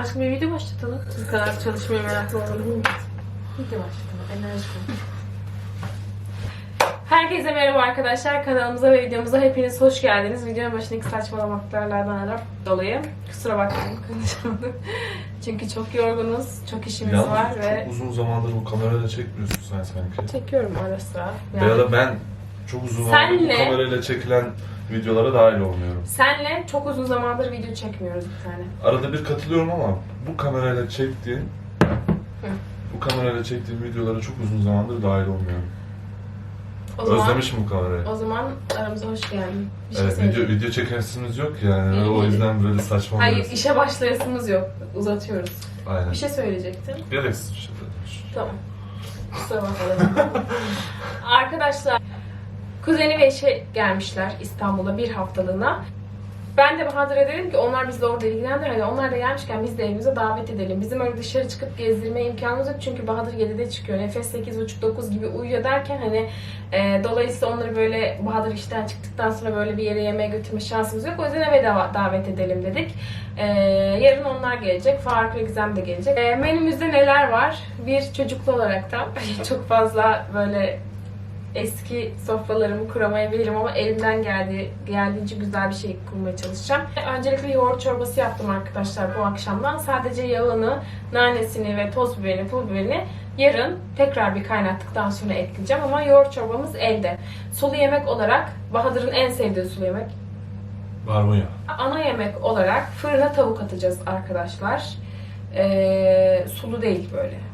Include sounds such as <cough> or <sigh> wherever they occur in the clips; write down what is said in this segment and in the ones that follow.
Aşkım bir video başlatalım. Bu kadar çalışmaya meraklı olalım. Video başlatalım. Enerji. Herkese merhaba arkadaşlar. Kanalımıza ve videomuza hepiniz hoş geldiniz. Videonun başındaki saçmalamaklardan dolayı kusura bakmayın konuşamadım. <laughs> Çünkü çok yorgunuz, çok işimiz Yalnız var çok ve uzun zamandır bu kamerayla çekmiyorsun sen sanki. çekiyorum ara sıra. Ya da ben çok uzun zamandır Senle- bu kamerayla çekilen videolara dahil olmuyorum. Senle çok uzun zamandır video çekmiyoruz bir tane. Arada bir katılıyorum ama bu kamerayla çektiğim bu kamerayla çektiğim videolara çok uzun zamandır dahil olmuyorum. O zaman, Özlemişim bu kamerayı. o zaman aramıza hoş geldin. Bir şey Evet, video, video çekersiniz yok yani. İyi, o iyi. yüzden böyle saçma Hayır, oluyorsun. işe başlayasımız yok. Uzatıyoruz. Aynen. Bir şey söyleyecektin. Gereksiz bir şey. Tamam. Kusura bakmayın. <laughs> Arkadaşlar, kuzeni ve eşi gelmişler İstanbul'a bir haftalığına. Ben de Bahadır'a dedim ki onlar bizle orada ilgilendir. Hani onlar da gelmişken biz de evimize davet edelim. Bizim öyle dışarı çıkıp gezdirme imkanımız yok. Çünkü Bahadır 7'de çıkıyor. Nefes 8.30-9 gibi uyuyor derken hani e, dolayısıyla onları böyle Bahadır işten çıktıktan sonra böyle bir yere yemeğe götürme şansımız yok. O yüzden eve dav- davet edelim dedik. E, yarın onlar gelecek. Faruk ve Gizem de gelecek. E, menümüzde neler var? Bir çocuklu olarak da <laughs> çok fazla böyle eski sofralarımı kuramayabilirim ama elimden geldiği, geldiğince güzel bir şey kurmaya çalışacağım. Öncelikle yoğurt çorbası yaptım arkadaşlar bu akşamdan. Sadece yağını, nanesini ve toz biberini, pul biberini yarın tekrar bir kaynattıktan sonra ekleyeceğim ama yoğurt çorbamız elde. Sulu yemek olarak Bahadır'ın en sevdiği sulu yemek. Barbunya. Ana yemek olarak fırına tavuk atacağız arkadaşlar. Ee, sulu değil böyle.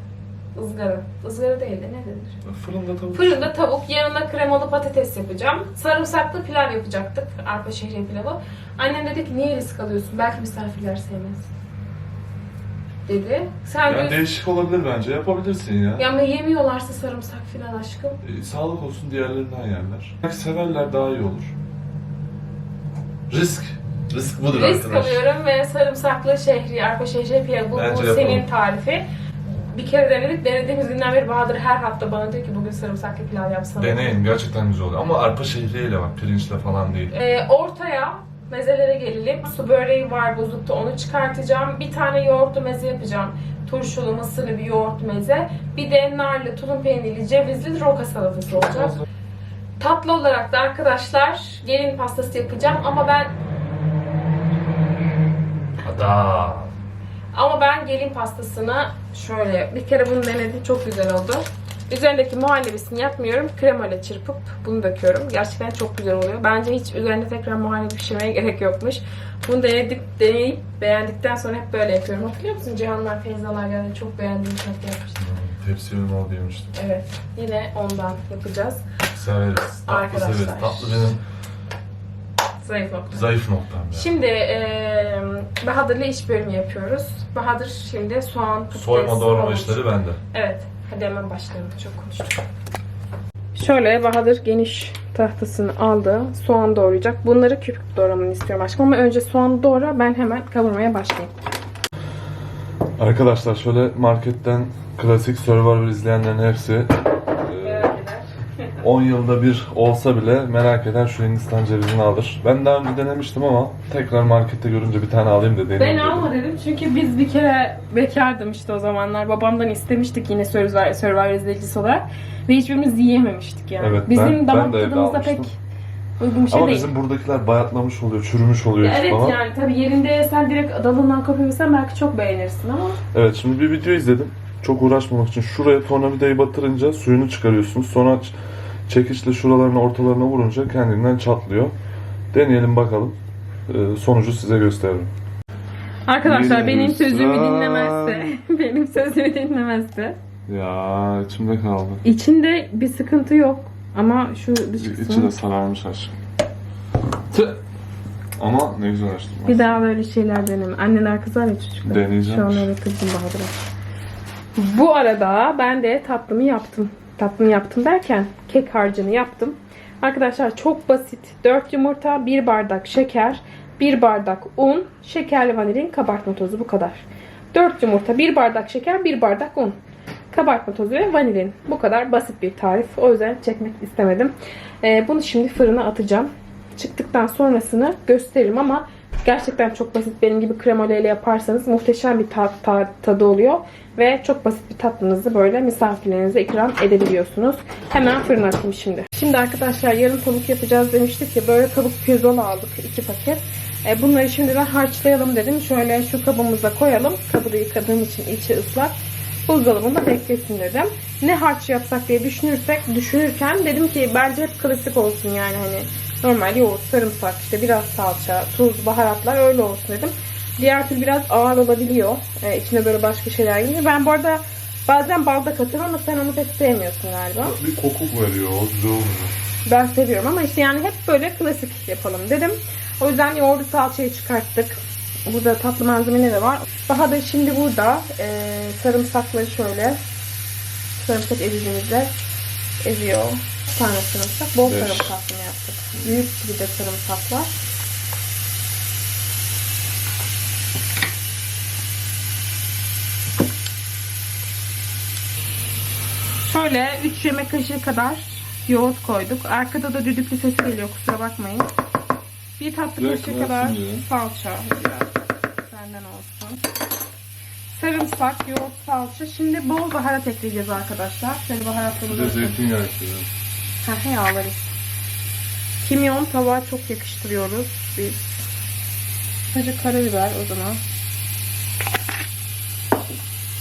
Izgara. Izgara değil de ne denir? Fırında tavuk. Fırında tavuk, yanına kremalı patates yapacağım. Sarımsaklı pilav yapacaktık. Arpa şehriye pilavı. Annem dedi ki niye risk alıyorsun? Belki misafirler sevmez. Dedi. Sen Yani diyorsun, değişik olabilir bence. Yapabilirsin ya. ya ama yemiyorlarsa sarımsak filan aşkım. E, sağlık olsun diğerlerinden yerler. Belki severler daha iyi olur. Risk. Risk budur Risk arkadaş. alıyorum ve sarımsaklı şehriye, arpa şehriye pilavı. Bu, Bence yapalım. senin tarifi. Bir kere denedik. Denediğimiz günden beri Bahadır her hafta bana diyor ki bugün sarımsaklı pilav yapsana. Deneyin gerçekten güzel oluyor. Ama arpa şehriyeyle bak pirinçle falan değil. Ee, ortaya mezelere gelelim. Su böreği var buzlukta onu çıkartacağım. Bir tane yoğurtlu meze yapacağım. Turşulu, mısırlı bir yoğurt meze. Bir de narlı, tulum peynirli, cevizli roka salatası olacak. Tatlı olarak da arkadaşlar gelin pastası yapacağım ama ben Ada. Ama ben gelin pastasını şöyle bir kere bunu denedim çok güzel oldu. Üzerindeki muhallebisini yapmıyorum. Krema ile çırpıp bunu döküyorum. Gerçekten çok güzel oluyor. Bence hiç üzerinde tekrar muhallebi pişirmeye gerek yokmuş. Bunu denedik, deneyip beğendikten sonra hep böyle yapıyorum. Hatırlıyor musun? Cihanlar, Feyzalar geldi. Çok beğendiğim tatlı yapmıştım. Tepsi ürün ol diyemiştim. Evet. Yine ondan yapacağız. Severiz. Tatlı Arkadaşlar. severiz. Tatlı benim Zayıf nokta. zayıf noktam ya. Şimdi eee Bahadır'la iş bölümü yapıyoruz. Bahadır şimdi soğan, patates, Soyma doğrama havuç. işleri bende. Evet. Hadi hemen başlayalım. Çok konuştuk. Şöyle Bahadır geniş tahtasını aldı. Soğan doğrayacak. Bunları küp küp doğramanı istiyorum aşkım. Ama önce soğanı doğra. Ben hemen kavurmaya başlayayım. Arkadaşlar şöyle marketten klasik Survivor izleyenlerin hepsi e, 10 yılda bir olsa bile merak eden şu Hindistan cevizini alır. Ben daha önce denemiştim ama tekrar markette görünce bir tane alayım da deneyeyim Ben dedim. alma dedim çünkü biz bir kere bekardım işte o zamanlar. Babamdan istemiştik yine Survivor, Survivor izleyicisi olarak. Ve hiçbirimiz yiyememiştik yani. Evet, bizim ben- damak ben de evde tadımıza pek almıştım. uygun bir şey Ama değil. bizim buradakiler bayatlamış oluyor, çürümüş oluyor Evet falan. yani tabii yerinde sen direkt dalından kopabilsen belki çok beğenirsin ama Evet şimdi bir video izledim. Çok uğraşmamak için şuraya tornavidayı batırınca suyunu çıkarıyorsunuz. Sonra ç- çekiçle şuralarına ortalarına vurunca kendinden çatlıyor. Deneyelim bakalım. Ee, sonucu size gösteririm. Arkadaşlar benim sözümü dinlemezse, <laughs> benim sözümü dinlemezse. Ya içimde kaldı. İçinde bir sıkıntı yok ama şu dış İçi kısmı. de sararmış aşkım. Tüh. Ama ne güzel açtım. Bir daha böyle şeyler deneme. Anneler kızar ya çocuklar. Deneyeceğim. Şu an öyle kızdım Bahadır'a. Bu arada ben de tatlımı yaptım. Tatlımı yaptım derken kek harcını yaptım. Arkadaşlar çok basit. 4 yumurta, 1 bardak şeker, 1 bardak un, şekerli vanilin, kabartma tozu bu kadar. 4 yumurta, 1 bardak şeker, 1 bardak un. Kabartma tozu ve vanilin. Bu kadar basit bir tarif. O yüzden çekmek istemedim. Ee, bunu şimdi fırına atacağım. Çıktıktan sonrasını gösteririm ama Gerçekten çok basit. Benim gibi kremoleyle yaparsanız muhteşem bir tat, ta- tadı oluyor. Ve çok basit bir tatlınızı böyle misafirlerinize ikram edebiliyorsunuz. Hemen fırına atayım şimdi. Şimdi arkadaşlar yarın tavuk yapacağız demiştik ya. Böyle tavuk pirzola aldık. iki paket. E, bunları şimdiden harçlayalım dedim. Şöyle şu kabımıza koyalım. Kabı da yıkadığım için içi ıslak. Buzdolabında beklesin dedim. Ne harç yapsak diye düşünürsek, düşünürken dedim ki bence hep klasik olsun yani hani normal yoğurt, sarımsak, işte biraz salça, tuz, baharatlar öyle olsun dedim. Diğer türlü biraz ağır olabiliyor. Ee, içine böyle başka şeyler giriyor. Ben bu arada bazen bal da katıyorum ama sen onu pek sevmiyorsun galiba. Bir koku veriyor, o güzel olmuyor. Ben seviyorum ama işte yani hep böyle klasik yapalım dedim. O yüzden yoğurdu salçayı çıkarttık. Burada tatlı malzemeleri de var. Daha da şimdi burada e, sarımsakları şöyle sarımsak ezicimizle eziyor. Bir tane sarımsak. Bol Beş. sarımsaklı yaptık. Büyük bir de sarımsaklar. Şöyle 3 yemek kaşığı kadar yoğurt koyduk. Arkada da düdüklü ses geliyor kusura bakmayın. Bir tatlı Direkt kaşığı kadar diyor. salça biraz senden olsun. Sarımsak, yoğurt, salça. Şimdi bol baharat ekleyeceğiz arkadaşlar. Şöyle Bir de baharatlarımızı zeytinyağı ekliyor. Heh, yağları. Kimyon tabağa çok yakıştırıyoruz biz. Sadece karabiber o zaman.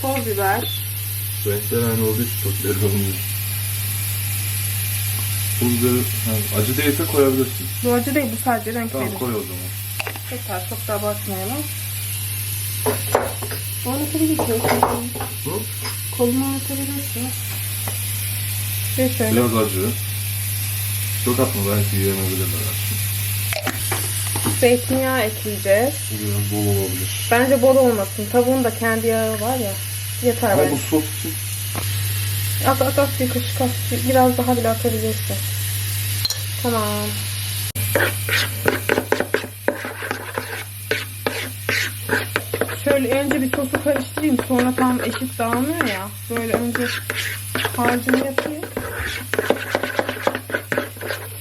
Toz biber. Renkler aynı olduğu için çok olmuyor. Biber, ha, acı değilse koyabilirsin. Bu acı değil bu sadece renk Tamam verir. koy o zaman. Yeter çok da abartmayalım. Oynatabilirsin. Hı? Kolunu oynatabilirsin. Ve şöyle. Biraz acı. Çok atma belki yiyemebilirler aslında. Zeytinyağı ekleyeceğiz. Biraz bol olabilir. Bence bol olmasın. Tavuğun da kendi yağı var ya. Yeter Ama bence. bu sos için At at at bir kaşık at. Biraz daha bile atabilirsin. Tamam. Şöyle önce bir sosu karıştırayım. Sonra tam eşit dağılmıyor ya. Böyle önce harcını yapayım.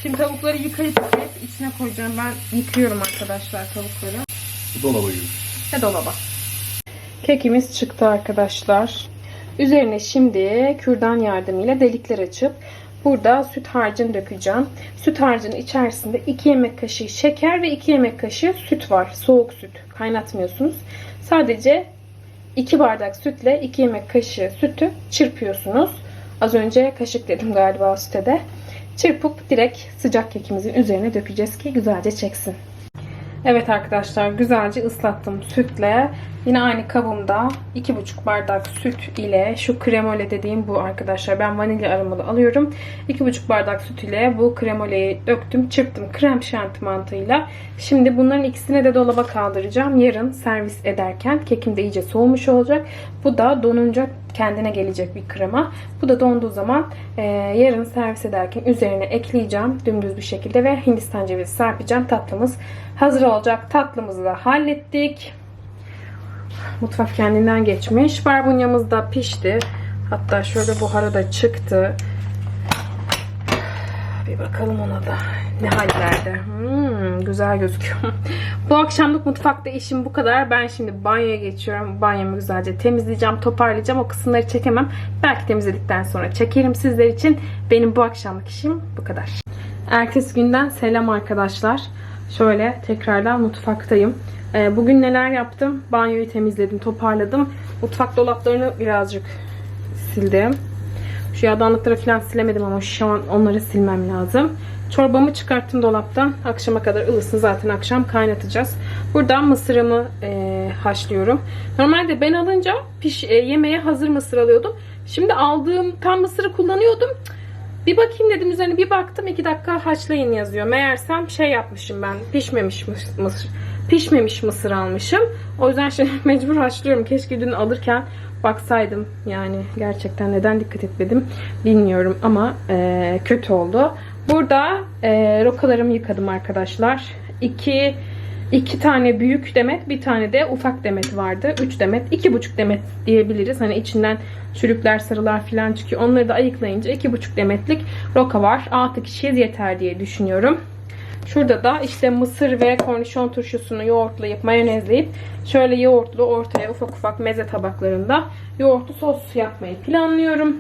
Şimdi tavukları yıkayıp içine koyacağım. Ben yıkıyorum arkadaşlar tavukları. bu dolaba gibi. Ve dolaba. Kekimiz çıktı arkadaşlar. Üzerine şimdi kürdan yardımıyla delikler açıp burada süt harcını dökeceğim. Süt harcının içerisinde 2 yemek kaşığı şeker ve 2 yemek kaşığı süt var. Soğuk süt. Kaynatmıyorsunuz. Sadece 2 bardak sütle 2 yemek kaşığı sütü çırpıyorsunuz. Az önce kaşık dedim galiba süte de. Çırpıp direkt sıcak kekimizin üzerine dökeceğiz ki güzelce çeksin. Evet arkadaşlar güzelce ıslattım sütle. Yine aynı kabımda 2,5 bardak süt ile şu kremole dediğim bu arkadaşlar. Ben vanilya aromalı alıyorum. 2,5 bardak süt ile bu kremoleyi döktüm, çırptım krem şanti mantığıyla. Şimdi bunların ikisini de dolaba kaldıracağım. Yarın servis ederken kekim de iyice soğumuş olacak. Bu da donunca kendine gelecek bir krema. Bu da donduğu zaman e, yarın servis ederken üzerine ekleyeceğim dümdüz bir şekilde ve hindistan cevizi serpeceğim. Tatlımız hazır olacak. Tatlımızı da hallettik. Mutfak kendinden geçmiş. Barbunyamız da pişti. Hatta şöyle buhara da çıktı. Bir bakalım ona da. Ne hallerde. Hmm, güzel gözüküyor. Bu akşamlık mutfakta işim bu kadar. Ben şimdi banyoya geçiyorum. Banyomu güzelce temizleyeceğim, toparlayacağım. O kısımları çekemem. Belki temizledikten sonra çekerim sizler için. Benim bu akşamlık işim bu kadar. Ertesi günden selam arkadaşlar. Şöyle tekrardan mutfaktayım. Ee, Bugün neler yaptım? Banyoyu temizledim, toparladım. Mutfak dolaplarını birazcık sildim. Şu yağdanlıkları falan silemedim ama şu an onları silmem lazım. Çorbamı çıkarttım dolaptan. Akşama kadar ılısın zaten akşam kaynatacağız. Buradan mısırımı e, haşlıyorum. Normalde ben alınca piş, e, yemeğe hazır mısır alıyordum. Şimdi aldığım tam mısırı kullanıyordum. Bir bakayım dedim üzerine bir baktım 2 dakika haşlayın yazıyor. Meğersem şey yapmışım ben pişmemiş mıs- mısır. Pişmemiş mısır almışım. O yüzden şimdi <laughs> mecbur haşlıyorum. Keşke dün alırken baksaydım. Yani gerçekten neden dikkat etmedim bilmiyorum ama e, kötü oldu. Burada e, rokalarımı yıkadım arkadaşlar. 2 iki tane büyük demet, bir tane de ufak demet vardı. 3 demet, iki buçuk demet diyebiliriz. Hani içinden çürükler, sarılar falan çıkıyor. Onları da ayıklayınca iki buçuk demetlik roka var. 6 kişiye yeter diye düşünüyorum. Şurada da işte mısır ve kornişon turşusunu yoğurtlayıp mayonezleyip şöyle yoğurtlu ortaya ufak ufak meze tabaklarında yoğurtlu sos yapmayı planlıyorum.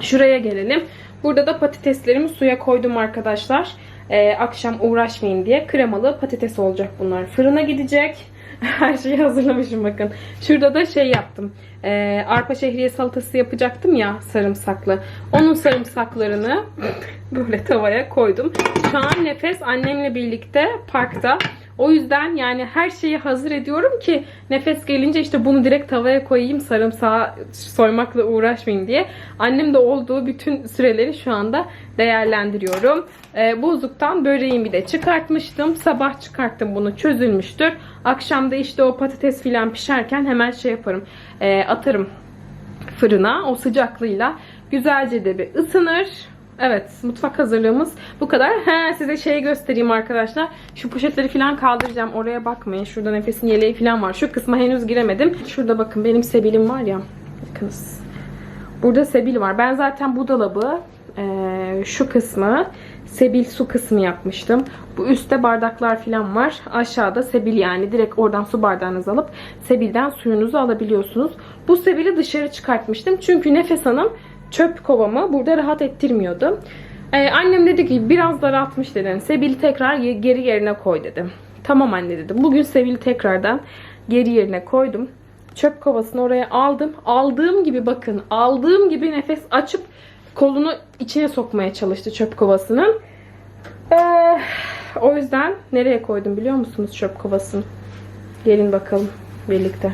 Şuraya gelelim. Burada da patateslerimi suya koydum arkadaşlar. Ee, akşam uğraşmayın diye. Kremalı patates olacak bunlar. Fırına gidecek. <laughs> Her şeyi hazırlamışım bakın. Şurada da şey yaptım. Ee, arpa şehriye salatası yapacaktım ya sarımsaklı. Onun sarımsaklarını <laughs> böyle tavaya koydum. Şu an Nefes annemle birlikte parkta. O yüzden yani her şeyi hazır ediyorum ki nefes gelince işte bunu direkt tavaya koyayım sarımsağı soymakla uğraşmayayım diye. Annem de olduğu bütün süreleri şu anda değerlendiriyorum. Ee, buzluktan böreğimi de çıkartmıştım. Sabah çıkarttım bunu çözülmüştür. Akşam da işte o patates filan pişerken hemen şey yaparım. Ee, atarım fırına o sıcaklığıyla güzelce de bir ısınır. Evet mutfak hazırlığımız bu kadar. He, size şeyi göstereyim arkadaşlar. Şu poşetleri falan kaldıracağım. Oraya bakmayın. Şurada nefesin yeleği falan var. Şu kısma henüz giremedim. Şurada bakın benim sebilim var ya. Bakınız. Burada sebil var. Ben zaten bu dolabı eee, şu kısmı sebil su kısmı yapmıştım. Bu üstte bardaklar falan var. Aşağıda sebil yani direkt oradan su bardağınızı alıp sebilden suyunuzu alabiliyorsunuz. Bu sebili dışarı çıkartmıştım. Çünkü Nefes Hanım çöp kovamı burada rahat ettirmiyordu. Ee, annem dedi ki biraz daraltmış dedi. Sebili tekrar geri yerine koy dedi. Tamam anne dedim. Bugün Sebili tekrardan geri yerine koydum. Çöp kovasını oraya aldım. Aldığım gibi bakın aldığım gibi nefes açıp kolunu içine sokmaya çalıştı çöp kovasının. Ee, o yüzden nereye koydum biliyor musunuz çöp kovasını? Gelin bakalım birlikte.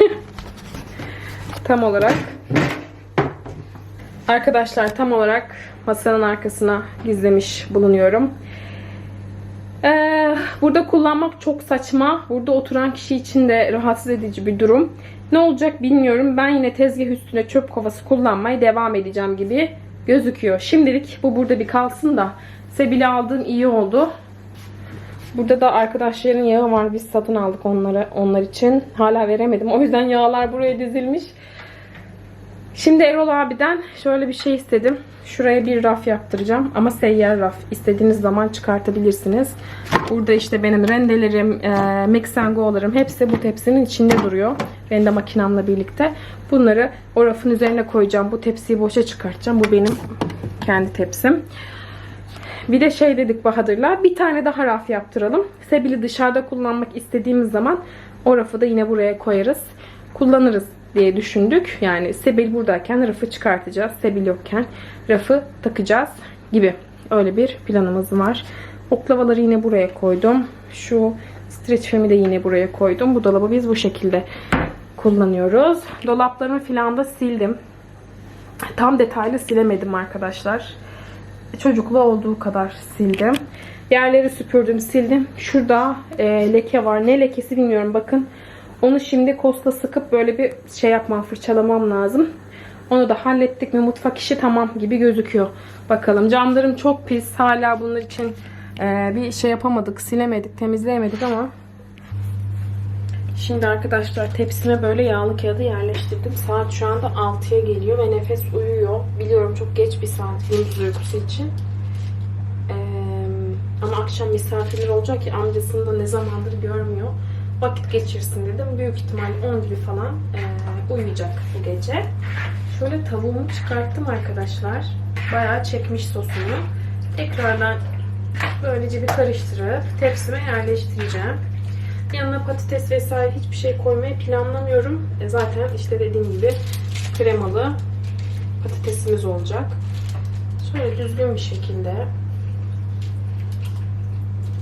<laughs> Tam olarak Arkadaşlar tam olarak masanın arkasına gizlemiş bulunuyorum. Ee, burada kullanmak çok saçma. Burada oturan kişi için de rahatsız edici bir durum. Ne olacak bilmiyorum. Ben yine tezgah üstüne çöp kovası kullanmaya devam edeceğim gibi gözüküyor. Şimdilik bu burada bir kalsın da Sebili aldığım iyi oldu. Burada da arkadaşların yağı var. Biz satın aldık onları onlar için. Hala veremedim. O yüzden yağlar buraya dizilmiş. Şimdi Erol abiden şöyle bir şey istedim. Şuraya bir raf yaptıracağım. Ama seyyar raf. İstediğiniz zaman çıkartabilirsiniz. Burada işte benim rendelerim, e, mix and go'larım hepsi bu tepsinin içinde duruyor. Rende makinamla birlikte. Bunları o rafın üzerine koyacağım. Bu tepsiyi boşa çıkartacağım. Bu benim kendi tepsim. Bir de şey dedik Bahadır'la bir tane daha raf yaptıralım. Sebili dışarıda kullanmak istediğimiz zaman o rafı da yine buraya koyarız. Kullanırız diye düşündük. Yani Sebil buradayken rafı çıkartacağız. Sebil yokken rafı takacağız gibi. Öyle bir planımız var. Oklavaları yine buraya koydum. Şu streç filmi de yine buraya koydum. Bu dolabı biz bu şekilde kullanıyoruz. Dolaplarımı filan da sildim. Tam detaylı silemedim arkadaşlar çocuklu olduğu kadar sildim. Yerleri süpürdüm, sildim. Şurada e, leke var. Ne lekesi bilmiyorum bakın. Onu şimdi kosta sıkıp böyle bir şey yapmam, fırçalamam lazım. Onu da hallettik mi mutfak işi tamam gibi gözüküyor. Bakalım camlarım çok pis. Hala bunlar için e, bir şey yapamadık, silemedik, temizleyemedik ama Şimdi arkadaşlar tepsime böyle yağlı kağıdı yerleştirdim. Saat şu anda 6'ya geliyor ve nefes uyuyor. Biliyorum çok geç bir saat gündüz uykusu için. Ee, ama akşam misafirler olacak ki amcasını da ne zamandır görmüyor. Vakit geçirsin dedim. Büyük ihtimal 10 gibi falan ee, uyuyacak bu gece. Şöyle tavuğumu çıkarttım arkadaşlar. Bayağı çekmiş sosunu. Tekrardan böylece bir karıştırıp tepsime yerleştireceğim. Yanına patates vesaire hiçbir şey koymayı planlamıyorum. E zaten işte dediğim gibi kremalı patatesimiz olacak. Şöyle düzgün bir şekilde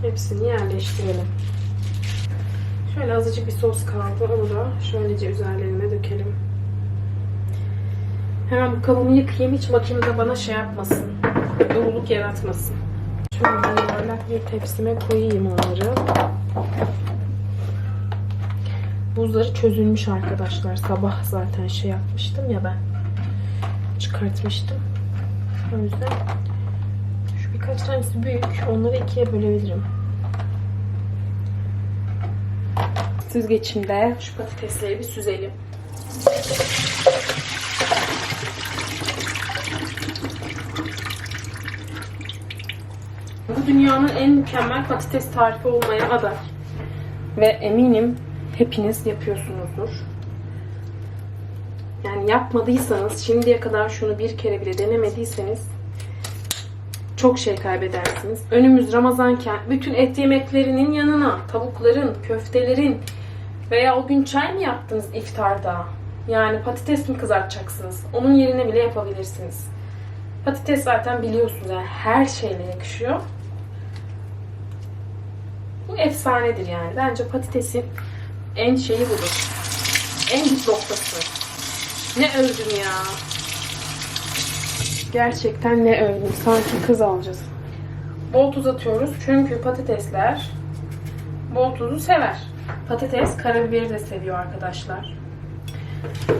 hepsini yerleştirelim. Şöyle azıcık bir sos kaldı. Onu da şöylece üzerlerine dökelim. Hemen bu kabımı yıkayayım. Hiç makinede bana şey yapmasın. Yoruluk yaratmasın. Şöyle yuvarlak bir tepsime koyayım onları. Buzları çözülmüş arkadaşlar. Sabah zaten şey yapmıştım ya ben. Çıkartmıştım. O yüzden şu birkaç tanesi büyük. Onları ikiye bölebilirim. Süzgeçimde şu patatesleri bir süzelim. Bu dünyanın en mükemmel patates tarifi olmaya aday. Ve eminim hepiniz yapıyorsunuzdur. Yani yapmadıysanız, şimdiye kadar şunu bir kere bile denemediyseniz çok şey kaybedersiniz. Önümüz Ramazanken bütün et yemeklerinin yanına tavukların, köftelerin veya o gün çay mı yaptınız iftarda? Yani patates mi kızartacaksınız? Onun yerine bile yapabilirsiniz. Patates zaten biliyorsunuz yani her şeyle yakışıyor. Bu efsanedir yani. Bence patatesin en şeyi budur. En dip noktası. Ne övdüm ya. Gerçekten ne övdüm. Sanki kız alacağız. Bol tuz atıyoruz. Çünkü patatesler bol tuzu sever. Patates karabiberi de seviyor arkadaşlar.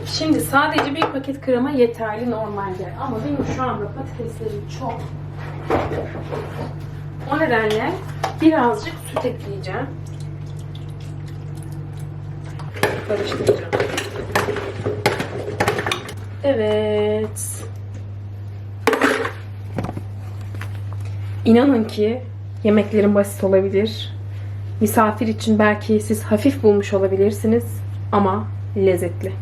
Şimdi sadece bir paket krema yeterli normalde. Ama benim şu anda patateslerim çok. O nedenle birazcık süt ekleyeceğim. Karıştıracağım. Evet. İnanın ki yemeklerin basit olabilir. Misafir için belki siz hafif bulmuş olabilirsiniz ama lezzetli.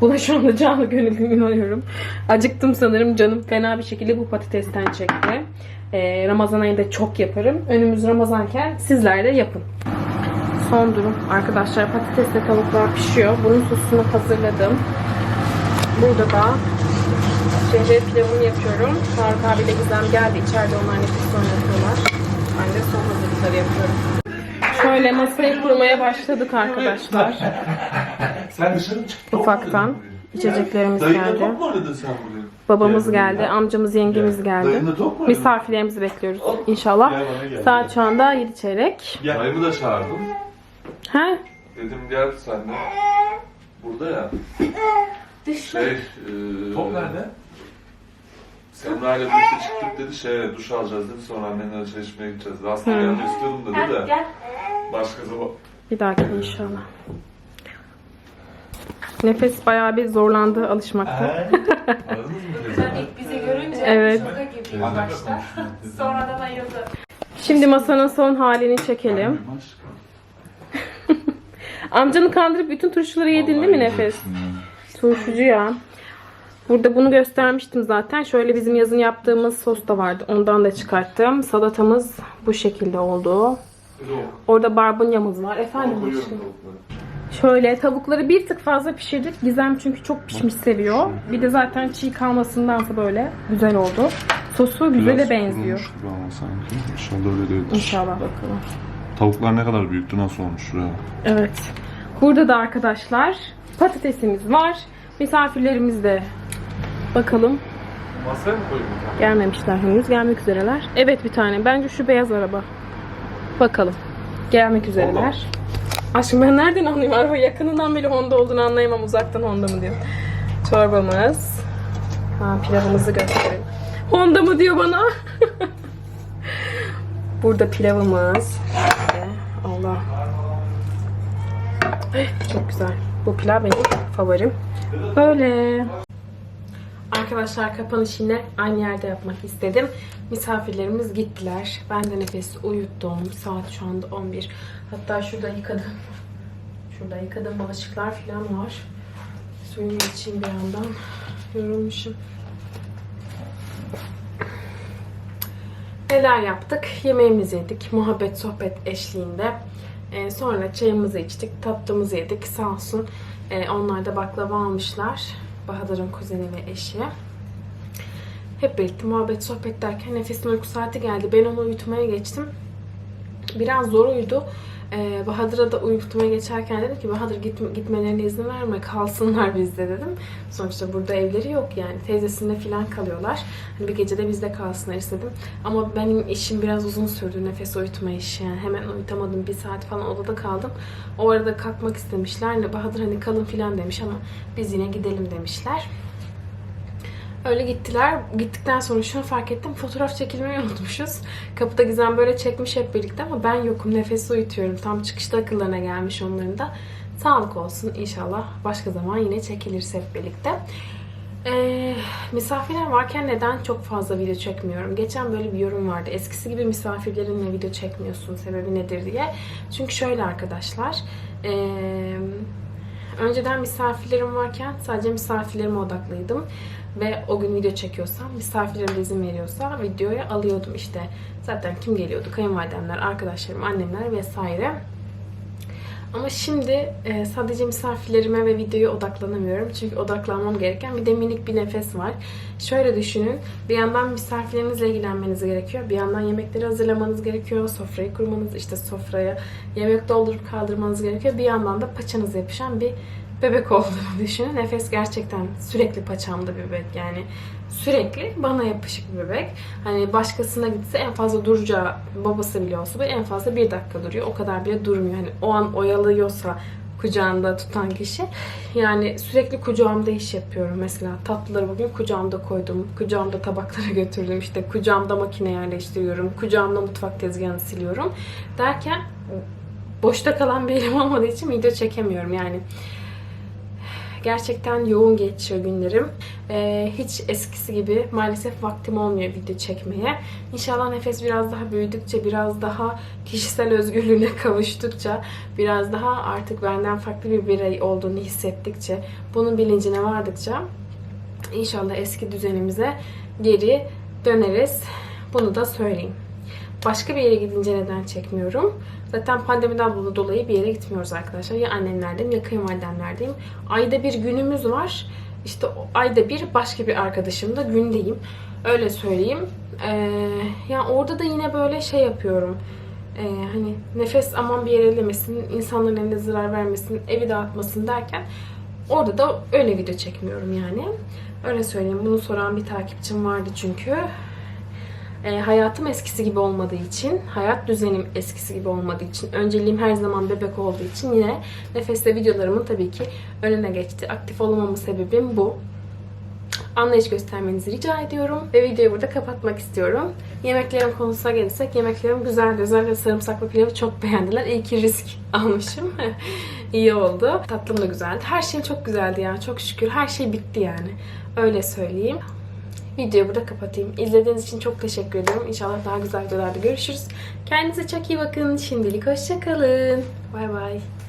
Buna şu anda canlı gönülden inanıyorum. Acıktım sanırım canım fena bir şekilde bu patatesten çekti. Ee, Ramazan ayında çok yaparım. Önümüz Ramazanken sizler de yapın. Son durum arkadaşlar patatesle tavuklar pişiyor. Bunun sosunu hazırladım. Burada da şehriye pilavımı yapıyorum. Faruk abiyle Gizem geldi. İçeride onlar nefis son yapıyorlar. Ben de son hazırlıkları yapıyorum. Şöyle masayı kurmaya başladık arkadaşlar. <laughs> Sen dışarı çık. Ufaktan içeceklerimiz Dayınla geldi. top mu oynadın sen bugün? Babamız geldi, amcamız, yengemiz geldi. Dayınla top mu oynadın? Misafirlerimizi bekliyoruz inşallah. Gel bana gel. Saat şu anda 7 çeyrek. Dayımı da çağırdım. Ha? Dedim gel sen de. Burada ya. Şey, e, Top nerede? Semra ile birlikte çıktık dedi şey duş alacağız dedi sonra annenle içmeye gideceğiz. Aslında Hı. gelmek istiyordum dedi de. Başka zaman. Bir dahaki inşallah. Nefes bayağı bir zorlandı alışmakta. <laughs> Aradınız mı teyze? İlk bizi görünce Evet. şoka gibi başta. Sonradan ayıldı. Şimdi masanın son halini çekelim. <laughs> Amcanı kandırıp bütün turşuları yedin değil mi Nefes? Turşucu ya. Burada bunu göstermiştim zaten. Şöyle bizim yazın yaptığımız sos da vardı. Ondan da çıkarttım. Salatamız bu şekilde oldu. Orada barbunyamız var. Efendim aşkım? Şöyle tavukları bir tık fazla pişirdik. Gizem çünkü çok pişmiş seviyor. Bir de zaten çiğ kalmasındansa böyle güzel oldu. Sosu güzele benziyor. Ama sanki. İnşallah öyle değildir. İnşallah bakalım. Tavuklar ne kadar büyüktü nasıl olmuş ya? Evet. Burada da arkadaşlar patatesimiz var. Misafirlerimiz de bakalım Masaya mı koydun? gelmemişler henüz. Gelmek üzereler. Evet bir tane. Bence şu beyaz araba. Bakalım. Gelmek üzereler. Aşkım ben nereden anlayayım? Araba yakınından bile Honda olduğunu anlayamam. Uzaktan Honda mı diyor. Çorbamız. Ha, pilavımızı gösterelim. Honda mı diyor bana? <laughs> Burada pilavımız. Allah. Çok güzel. Bu pilav benim favorim. Böyle. Arkadaşlar kapanış yine aynı yerde yapmak istedim. Misafirlerimiz gittiler. Ben de nefes uyuttum. Saat şu anda 11. Hatta şurada yıkadım. Şurada yıkadım bulaşıklar falan var. Suyunu içeyim bir yandan. Yorulmuşum. Neler yaptık? Yemeğimizi yedik. Muhabbet, sohbet eşliğinde. Ee, sonra çayımızı içtik. Tatlımızı yedik. Sağ olsun. Ee, onlar da baklava almışlar. Bahadır'ın kuzeni ve eşi. Hep birlikte muhabbet, sohbet derken nefesin uyku saati geldi. Ben onu uyutmaya geçtim. Biraz zor uyudu. Ee, Bahadır'a da uyutmaya geçerken dedim ki Bahadır gitme, gitmelerine izin verme kalsınlar bizde dedim. Sonuçta burada evleri yok yani. Teyzesinde falan kalıyorlar. Hani bir gece de bizde kalsınlar istedim. Ama benim işim biraz uzun sürdü nefes uyutma işi. Yani hemen uyutamadım. Bir saat falan odada kaldım. O arada kalkmak istemişler. Bahadır hani kalın falan demiş ama biz yine gidelim demişler. Öyle gittiler. Gittikten sonra şunu fark ettim. Fotoğraf çekilmeyi unutmuşuz. Kapıda Gizem böyle çekmiş hep birlikte ama ben yokum. Nefesi uyutuyorum. Tam çıkışta akıllarına gelmiş onların da. Sağlık olsun inşallah. Başka zaman yine çekiliriz hep birlikte. Ee, misafirler varken neden çok fazla video çekmiyorum? Geçen böyle bir yorum vardı. Eskisi gibi misafirlerinle video çekmiyorsun. Sebebi nedir diye. Çünkü şöyle arkadaşlar. ee, önceden misafirlerim varken sadece misafirlerime odaklıydım. Ve o gün video çekiyorsam, misafirlerim izin veriyorsa videoya alıyordum işte. Zaten kim geliyordu? Kayınvalidemler, arkadaşlarım, annemler vesaire. Ama şimdi e, sadece misafirlerime ve videoya odaklanamıyorum. Çünkü odaklanmam gereken bir de minik bir nefes var. Şöyle düşünün. Bir yandan misafirlerinizle ilgilenmeniz gerekiyor. Bir yandan yemekleri hazırlamanız gerekiyor. Sofrayı kurmanız, işte sofraya yemek doldurup kaldırmanız gerekiyor. Bir yandan da paçanıza yapışan bir bebek olduğunu düşünün. Nefes gerçekten sürekli paçamda bebek. Yani sürekli bana yapışık bir bebek. Hani başkasına gitse en fazla duracağı babası bile olsa en fazla bir dakika duruyor. O kadar bile durmuyor. Hani o an oyalıyorsa kucağında tutan kişi. Yani sürekli kucağımda iş yapıyorum. Mesela tatlıları bugün kucağımda koydum. Kucağımda tabaklara <laughs> götürdüm. İşte kucağımda makine yerleştiriyorum. Kucağımda mutfak tezgahını siliyorum. Derken boşta kalan bir elim olmadığı için video çekemiyorum. Yani gerçekten yoğun geçiyor günlerim. Ee, hiç eskisi gibi maalesef vaktim olmuyor video çekmeye. İnşallah nefes biraz daha büyüdükçe, biraz daha kişisel özgürlüğüne <laughs> kavuştukça, biraz daha artık benden farklı bir birey olduğunu hissettikçe, bunun bilincine vardıkça inşallah eski düzenimize geri döneriz. Bunu da söyleyeyim. Başka bir yere gidince neden çekmiyorum? Zaten pandemiden dolayı bir yere gitmiyoruz arkadaşlar. Ya annemlerdeyim ya kayınvalidemlerdeyim. Ayda bir günümüz var. İşte ayda bir başka bir arkadaşımda gündeyim. Öyle söyleyeyim. Ee, yani orada da yine böyle şey yapıyorum. Ee, hani nefes aman bir yere elemesin, insanların eline zarar vermesin, evi dağıtmasın derken orada da öyle video çekmiyorum yani. Öyle söyleyeyim. Bunu soran bir takipçim vardı çünkü. E, hayatım eskisi gibi olmadığı için, hayat düzenim eskisi gibi olmadığı için, önceliğim her zaman bebek olduğu için yine nefeste videolarımın tabii ki önüne geçti. Aktif olamamın sebebim bu. Anlayış göstermenizi rica ediyorum. Ve videoyu burada kapatmak istiyorum. Yemeklerim konusuna gelirsek yemeklerim güzeldi. Özellikle sarımsaklı pilavı çok beğendiler. İyi ki risk <laughs> almışım. <laughs> İyi oldu. Tatlım da güzeldi. Her şey çok güzeldi ya. Çok şükür. Her şey bitti yani. Öyle söyleyeyim. Videoyu burada kapatayım. İzlediğiniz için çok teşekkür ederim. İnşallah daha güzel videolarda görüşürüz. Kendinize çok iyi bakın. Şimdilik hoşçakalın. Bay bay.